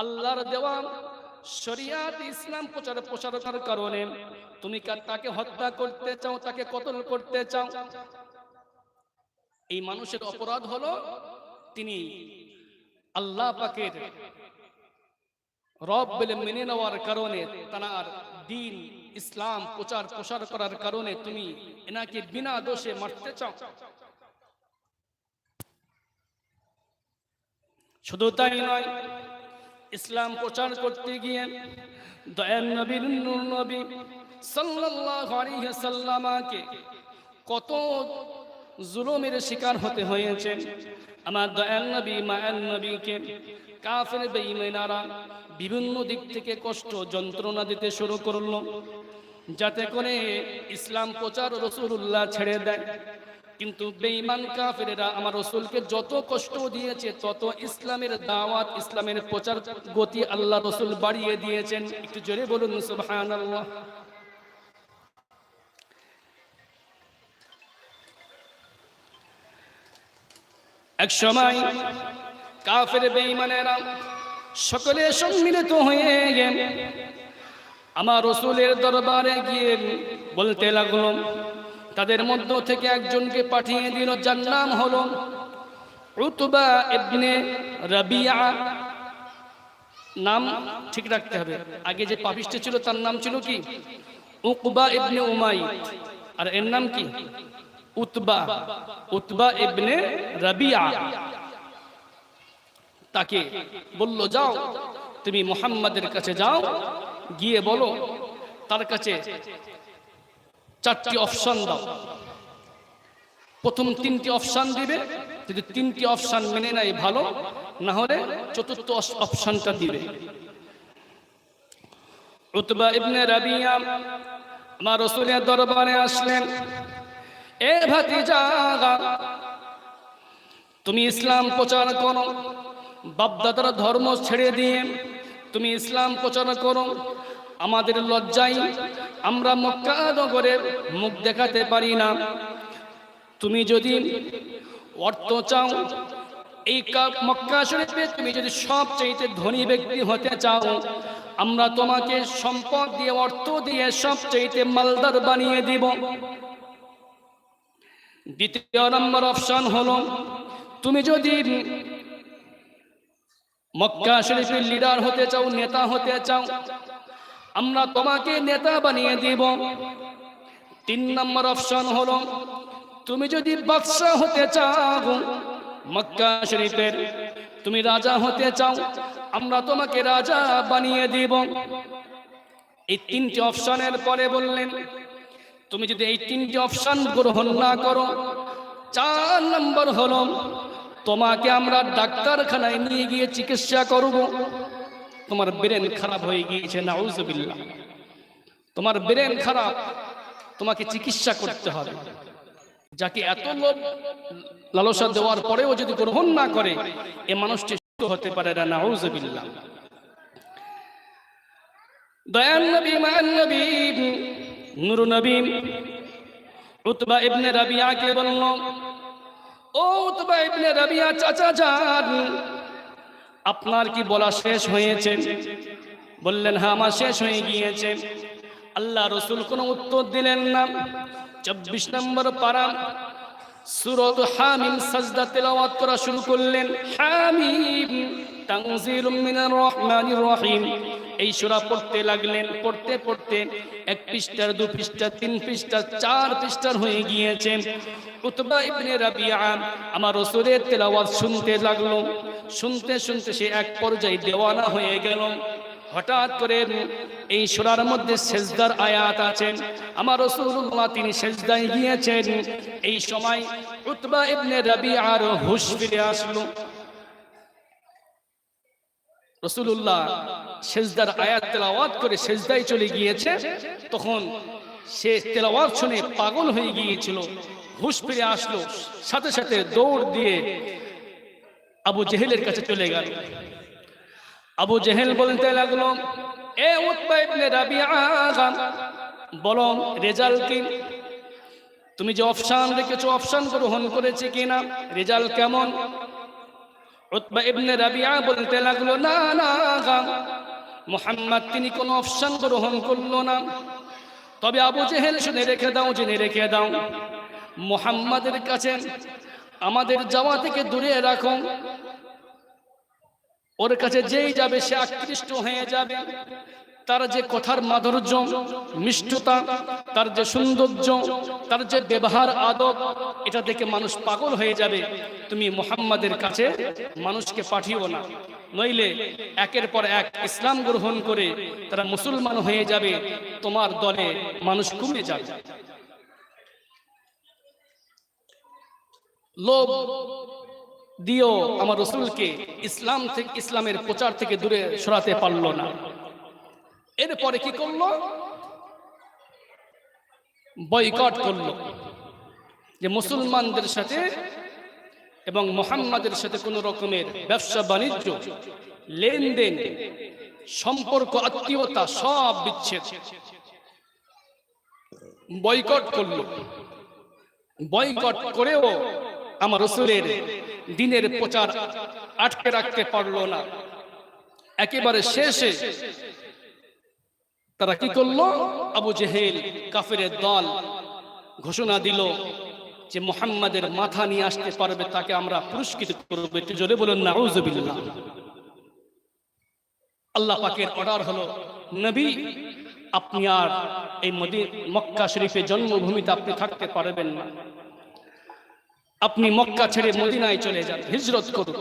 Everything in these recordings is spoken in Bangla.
আল্লাহর দেওয়া শরিয়াত ইসলাম প্রচার প্রসারতার কারণে তুমি তাকে হত্যা করতে চাও, তাকে কতল করতে চাও? এই মানুষের অপরাধ হলো তিনি আল্লাহ পাকের রব বলে মেনে নেওয়ার কারণে তার দিন ইসলাম প্রচার প্রসার করার কারণে তুমি এনাকে বিনা দোষে মারতে চাও। শুধু তাই নয় ইসলাম প্রচার করতে গিয়ে দয়াল নবীর নূর নবী সাল্লাল্লাহু আলাইহি সাল্লামাকে কত জুলুমের শিকার হতে হয়েছে। আমার দয়াল নবী মায়াল নবীকে কাফের বেঈমানারা বিভিন্ন দিক থেকে কষ্ট, যন্ত্রণা দিতে শুরু করল। যাতে করে ইসলাম প্রচার রসুল্লাহ ছেড়ে দেয়। কিন্তু বেঈমান কাফেরেরা আমার রসুলকে যত কষ্ট দিয়েছে, তত ইসলামের দাওয়াত, ইসলামের প্রচার গতি আল্লাহ রসুল বাড়িয়ে দিয়েছেন। একটু জোরে বলুন, সুবহানাল্লাহ। এক সময় কাফের বেঈমানেরা সকলে সম্মিলিত হয়ে আমার রসুলের দরবারে গিয়ে বলতে লাগল তাদের মধ্য থেকে একজনকে পাঠিয়ে দিল, যার নাম হল উতবা ইবনে রাবিয়া। নাম ঠিক রাখতে হবে। আগে যে পাপিষ্ঠ ছিল, তার নাম ছিল কি? উকবা ইবনে উমাই আর এর নাম কি? উতবা। Utba ibn Rabia. তাকে বলল, যাও, তুমি মোহাম্মদের কাছে যাও, গিয়ে বলো, তার কাছে চারটি অপশন দাও। প্রথম তিনটি অপশন দিবে। যদি তিনটি অপশান মেনে নেয় ভালো, না হলে চতুর্থ অপশনটা দিবে। ইবনে রাবিয়া আমার রসুলের দরবারে আসলেন, এ ভাতিজা, তুমি ইসলাম প্রচার করো, বাপদাদার ধর্ম ছেড়ে দিয়ে তুমি ইসলাম প্রচার করো, আমাদের লজ্জাই আমরা মক্কা নগরে মুখ দেখাতে পারি না। তুমি যদি অর্থ চাও, এই মক্কা শরীফে তুমি যদি সব চাইতে ধনী ব্যক্তি হতে চাও, আমরা তোমাকে সম্পদ দিয়ে, অর্থ দিয়ে সব চাইতে মালদার বানিয়ে দিব। দ্বিতীয় নম্বর অপশন হলো, তুমি যদি মক্কা শরীফের লিডার হতে চাও, নেতা হতে চাও আমরা তোমাকে নেতা বানিয়ে দিব। তিন নম্বর অপশন হলো, তুমি যদি বাদশাহ হতে চাও, মক্কা শরীফের তুমি রাজা হতে চাও, আমরা তোমাকে রাজা বানিয়ে দিব। এই তিনটি অপশনের পরে বললেন, তুমি যদি এই তিনটি অপশন গ্রহণ না করো, চার নম্বর হলো, তোমাকে আমরা ডাক্তারখানায় নিয়ে গিয়ে চিকিৎসা করব। তোমার ব্রেন খারাপ হয়ে গিয়েছে, নাউজুবিল্লাহ। তোমার ব্রেন খারাপ, তোমাকে চিকিৎসা করতে হবে। যাকে এত লোভ, লালসা দেওয়ার পরেও যদি গ্রহণ না করে, এ মানুষটি সুস্থ হতে পারে না, নাউজুবিল্লাহ। দয়ান নবী নবী নবী, উতবা ইবনে রাবিয়াকে বলল, ও উতবা ইবনে রাবিয়া চাচা যান আপনার কি বলা শেষ হয়েছে? বললেন হ্যাঁ আমার শেষ হয়ে গিয়েছে। আল্লাহ রসুল কোনো উত্তর দিলেন না। চব্বিশ নম্বর পারা, সুরত হামিম সাজদা তেলাওয়াত করা শুরু করলেন। হামিম মিনার রহমানির রহিম। এই সূরা পড়তে লাগলেন, পড়তে পড়তে এক পৃষ্ঠার, দু পৃষ্ঠা তিন পৃষ্ঠা চার পৃষ্ঠার হয়ে গিয়েছে। উতবা ইবনে রাবিয়া আমার রাসূলের তেলাওয়াত শুনতে লাগল। শুনতে শুনতে সে এক পর্যায়ে দেওয়ানা হয়ে গেল। হঠাৎ করে এই সূরার মধ্যে সেজদার আয়াত আছেন আমার রাসূলুল্লাহ তিনি সেজদায় গিয়েছেন। এই সময় উতবা ইবনে রাবিআর হুশ ফিরে আসলো। রসুল্লাহ সেজদার আয়াত তেলাওয়াত করে সেজদায় চলে গিয়েছে, তখন সে তেলাওয়াত শুনে পাগল হয়ে গিয়েছিল, হুশ ফিরে আসলো, সাথে সাথে দৌড় দিয়ে আবু জেহেলের কাছে চলে গেল। আবু জেহেল বলতে লাগল, এ উতবা ইবনে রাবিআ, বলো রেজাল্ট কি? তুমি যে অপশান রেখেছো, অপশান গ্রহণ করেছে কিনা? রেজাল্ট কেমন? উতবা ইবনে রাবিয়া বলতে লাগল, না না মোহাম্মদ তিনি কোনো অপশন গ্রহণ করল না। তবে আবু জেহেল শুনে রেখে দাও, জেনে রেখে দাও। মোহাম্মদের কাছে আমাদের যাওয়া থেকে দূরে রাখো। ওর কাছে যেই যাবে সে আকৃষ্ট হয়ে যাবে। তার যে কথার মাধুর্য, মিষ্টতা, তার যে সৌন্দর্য, তার যে ব্যবহার, আদব, এটা দেখে মানুষ পাগল হয়ে যাবে। তুমি মোহাম্মদের কাছে মানুষকে পাঠিও না। নইলে একের পর এক ইসলাম গ্রহণ করে তারা মুসলমান হয়ে যাবে, তোমার দলে মানুষ কমে যাবে। লোভ দিও আমার রসুলকে ইসলাম থেকে, ইসলামের প্রচার থেকে দূরে সরাতে পারল না। এরপরে কি করল? বয়কট করল। যে মুসলমানদের সাথে এবং মোহাম্মদের সাথে কোন রকমের ব্যবসা বাণিজ্য, লেনদেন, সম্পর্ক, আত্মীয়তা সব বিচ্ছেদ। বয়কট করল। বয়কট করেও আমার রসুলের দিনের প্রচার আটকে রাখতে পারল না। একেবারে শেষে তারা কি করল? আবু জেহেল, কাফের দল ঘোষণা দিল যে মোহাম্মদের মাথা নিয়ে আসতে পারবে, তাকে আমরা পুরস্কৃত করব। একটু জোরে বলুন না আল্লাহ পাকের অর্ডার হলো, নবী, আপনি আর এই মদি মক্কা শরীফে জন্মভূমিতে আপনি থাকতে পারবেন না। আপনি মক্কা ছেড়ে মদিনায় চলে যান, হিজরত করুন।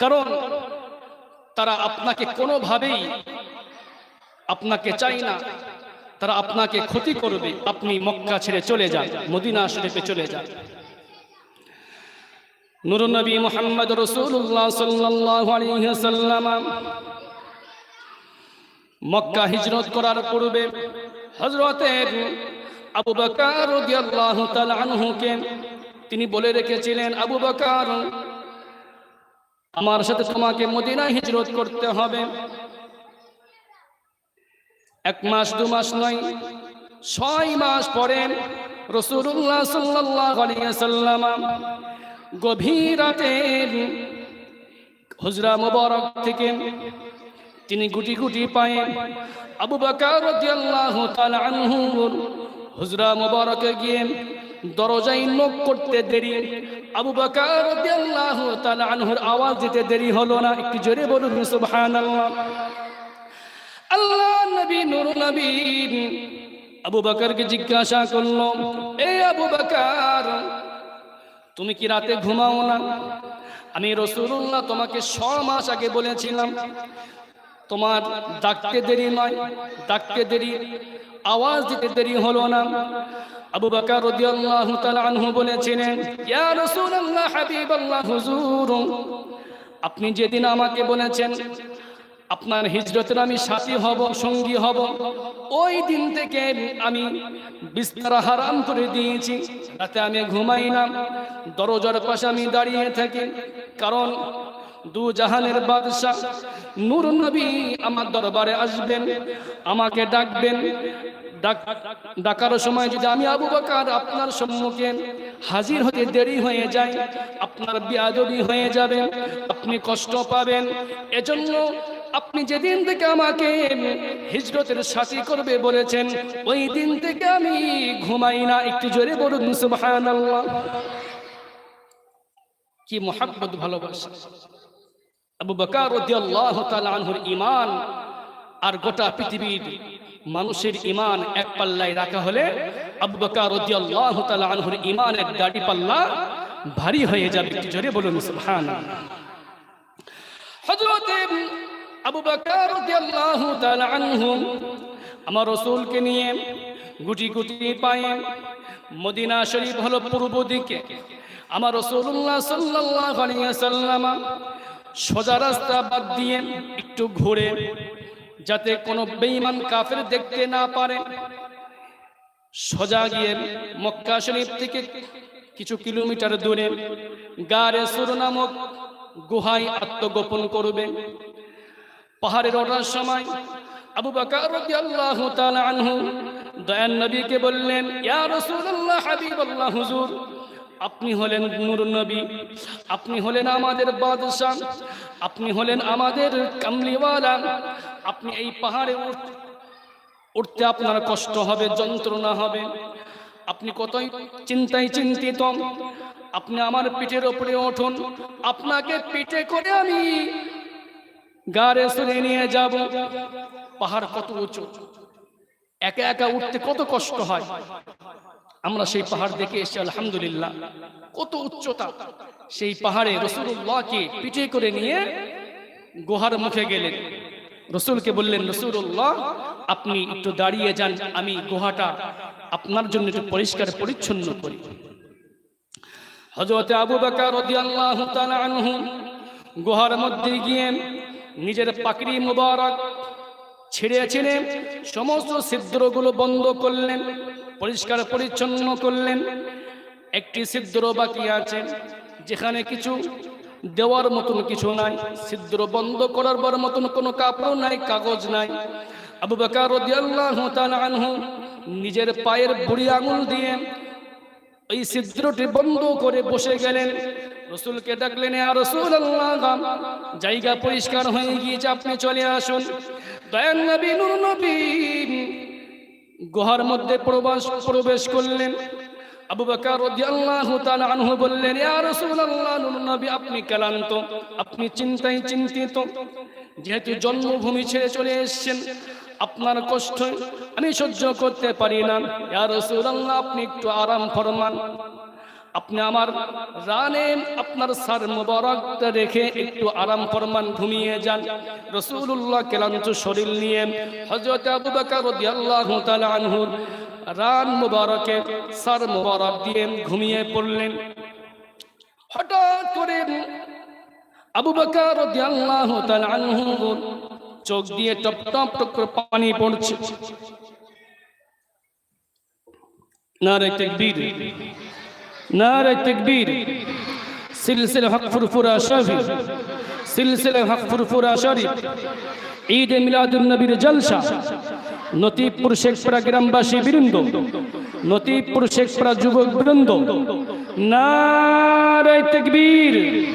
কারণ তারা আপনাকে কোনোভাবেই আপনাকে চাই না। তারা আপনাকে ক্ষতি করবে। আপনি মক্কা ছেড়ে চলে যান, মদিনা শরীফে চলে যান। নুর নবী মোহাম্মদ রসুল্লাহ সাল্লাম মক্কা হিজরত করার পূর্বে হজরতের আবু বকার আনহুকে তিনি বলে রেখেছিলেন, আবু বকার, আমার সাথে তোমাকে মদিনায় হিজরত করতে হবে। এক মাস, দু মাস নয়, ছয় মাস পরে রসুল্লাহ সাল্লাম গভীর রাতে হুজরা মুবারক থেকে তিনি গুটি গুটি পায়ে আবু বকর হুজরা মুবারকে গিয়ে দরজায় নক করতে দেরি। আবু বকর আনহুর আওয়াজ দিতে দেরি হলো না। একটু জোরে বলুন সুবহানাল্লাহ আল্লাহ নবী নূর নবী আবু বকরকে জিজ্ঞাসা করল, এ আবু বকর, তুমি কি রাতে ঘুমাও না? আমি রসুল্লাহ তোমাকে ছ মাস আগে বলেছিলাম, তোমার ডাকতে দেরি নয়, ডাকতে দেরি, আওয়াজ দিতে দেরি হলো না। আবু বকর রাদিয়াল্লাহু তাআলা আনহু বলেছিলেন, ইয়া রাসূলুল্লাহ হাবিবাল্লাহ আপনি যেদিন আমাকে বলেছেন আপনার হিজরতের আমি সাথী হব, সঙ্গী হব। ওই দিন থেকে আমি বিস্তার হারাম করে দিয়েছি। রাতে আমি ঘুমাই না। দরজার পাশে আমি দাঁড়িয়ে থাকি। কারণ দু জাহানের বাদশাহ নূর নবী আমার দরবারে আসবেন, আমাকে ডাকবেন। ডাকার সময় যদি আমি আবু বাকার আপনার সম্মুখে হাজির হতে দেরি হয়ে যায়, আপনার বিয়াদবি হয়ে যাবে, আপনি কষ্ট পাবেন। এজন্য আপনি যেদিন থেকে আমাকে হিজরতের সাথী করবে বলেছেন, ওই দিন থেকে আমি ঘুমাই না। একটু জোরে বলুন, সুবহানাল্লাহ। কি মোহাব্বত, ভালোবাসা। আবু বকর আনহুর ঈমান আর গোটা পৃথিবীর মানুষের ঈমান এক পাল্লায় রাখা হলে আবু বকর আনহুর ঈমানের গাড়ি পাল্লা ভারী হয়ে যাবে। জোরে বলুন, সুবহানাল্লাহ। হযরত আবু বকর রাদিয়াল্লাহু তাআলা আনহু, আমার রাসূলকে নিয়ে গুটি গুটি পায়ে মদিনা শরীফ হলো পূর্ব দিকে। আমার রাসূলুল্লাহ সাল্লাল্লাহু আলাইহি ওয়াসাল্লাম সোজা রাস্তা বাদ দিয়ে একটু ঘুরে, যাতে কোনো বেঈমান কাফের দেখতে না পারে, সোজা গিয়ে মক্কা শরীফ থেকে কিছু কিলোমিটার দূরে গারে সুর নামক গুহায় আত্মগোপন করবে। পাহাড়ের ওঠার সময় আবু বকর রাদিয়াল্লাহু তাআলা আনহু নবীকে বললেন, ইয়া রাসূলুল্লাহ, হাবিবাল্লাহ, হুজুর, আপনি হলেন নূর নবী, আপনি হলেন আমাদের বাদশাহ, আপনি হলেন আমাদের কামলিওয়ালা, আপনি এই পাহাড়ে উঠ- উঠতে আপনার কষ্ট হবে, যন্ত্রণা হবে, আপনি কতই চিন্তায় চিন্তিত, আপনি আমার পিঠের ওপরে উঠুন, আপনাকে পিঠে করে আমি গাড়ে সরে নিয়ে যাব। পাহাড় কত উঁচু। একা একা উঠতে কত কষ্ট হয়। আমরা সেই পাহাড় দেখে এসে আলহামদুলিল্লাহ। কত উচ্চতা। সেই পাহাড়ে রসুল্লাহকে পিঠে করে নিয়ে গুহার মুখে গেলেন। রসুলকে বললেন রসুল্লাহ আপনি একটু দাঁড়িয়ে যান। আমি গুহাটা আপনার জন্য একটু পরিষ্কার পরিচ্ছন্ন করি। হজরতে আবু বকর গুহার মধ্যে গিয়ে নিজের পাকড়ি মুবারক ছেড়ে ছেড়ে সমস্ত ছিদ্রগুলো বন্ধ করলেন, পরিষ্কার পরিচ্ছন্ন করলেন। একটি ছিদ্র বাকি আছে, যেখানে কিছু দেওয়ার মতন কিছু নাই, ছিদ্র বন্ধ করার বার মতন কোনো কাপড় নাই, কাগজ নাই। আবু বকর আনহু নিজের পায়ের বুড়ি আঙুল দিয়ে এই ছিদ্রটি বন্ধ করে বসে গেলেন। রসুলকে ডাকলেন রসুল জায়গা পরিষ্কার হয়ে গিয়েছে, আপনি চলে আসুন। নবী নবী গুহার মধ্যে প্রবেশ প্রবেশ করলেন। বললেন আপনি আপনি চিন্তায় চিন্তিত, যেহেতু জন্মভূমি ছেড়ে চলে এসেছেন, আপনার কষ্ট আমি সহ্য করতে পারি না। আপনি একটু আরাম ফরমান। আপনি আমার রানে আপনার সার মুবারকটা রেখে একটু আরাম ফরমান ঘুমিয়ে যান। রসুল্লাহ ক্লান্ত শরীর নিয়ে হযরত আবু বকর রাদিয়াল্লাহু তাআলা আনহুর রান মুবারকে সার মুবারক দিয়ে ঘুমিয়ে পড়লেন। হঠাৎ করে আবু বকর রাদিয়াল্লাহু তাআলা আনহু চোখ দিয়ে টপ টপ টপ করে পানি পড়ছে। নারে তাকবীর। নারে তকবীর। সিলসিলা হক ফুরফুরা শরীফ। সিলসিলা হক ফুরফুরা শরীফ। ঈদ মিলাদুন নবীর জলসা। নতিপুর শেখপুরা গ্রামবাসী বৃন্দ। নতিপুর শেখপুরা যুবক বৃন্দ। নারে তাকবীর।